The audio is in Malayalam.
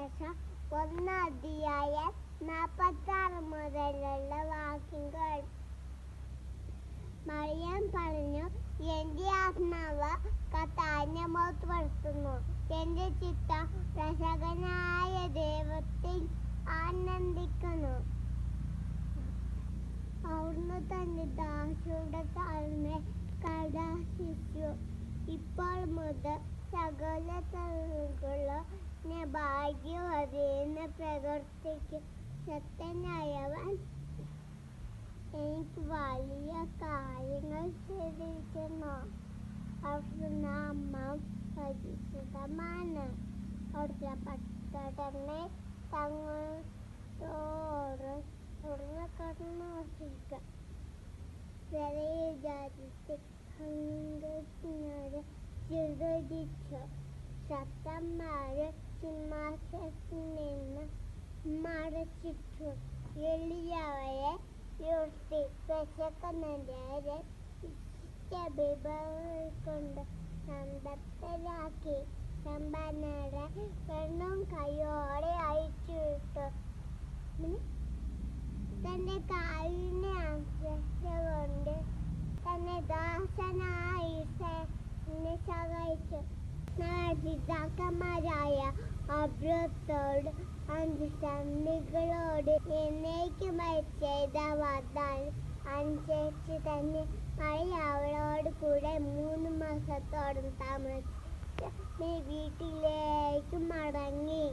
സുവിശേഷം ഒന്നധ്യായ നാൽപ്പത്തി ആറ് മുതലുള്ള വാക്യങ്ങൾ മറിയം പറഞ്ഞു എന്റെ ആത്മാവ് കത്താനെ മൗത്വപ്പെടുത്തുന്നു എന്റെ ചിത്തം രസകനായ ദൈവത്തിൽ ആനന്ദിക്കുന്നു. അവിടുന്ന് തന്നെ ദാസിയുടെ താഴ്ന്നെ കടാശിച്ചു ഇപ്പോൾ മുതൽ സകല തലങ്ങളും ഭാഗ്യവതീന്ന് പ്രവർത്തിക്കും ശക്തനായവൻ. എനിക്ക് വലിയ കാര്യങ്ങൾ ചെയ്തിരിക്കുന്നു. അവിടുന്ന് അമ്മ പരിശുദ്ധമാണ്. അവിടുത്തെ പട്ടടനെ തങ്ങളോട് തുറന്നു വസിക്കുക ചെറിയ ജാതിക്ക് അംഗജ്ഞരെ ചിതറിച്ചു. ശക്തന്മാര് മറച്ചിട്ടു. എളിയവരെ ഉയർത്തി വിശക്കുന്നവരെ കൊണ്ട് സന്തപ്തരാക്കി. സമ്പന്നരെ പെണ്ണും കൈയോടെ അയച്ചു വിട്ടു തന്റെ കാലിനെ ആശ്രയിച്ചുകൊണ്ട് തന്നെ ദാസനായി സഹായിച്ചു. പിതാക്കന്മാരായ അബ്രത്തോട് അന്ത്യസന്ധികളോട് എന്നേക്കുമായി ചെയ്ത വാഗ്ദാനം അനുസരിച്ച് തന്നെ മഴ അവളോട് കൂടെ മൂന്ന് മാസത്തോടും താമസിച്ച് നീ വീട്ടിലേക്ക് മടങ്ങി.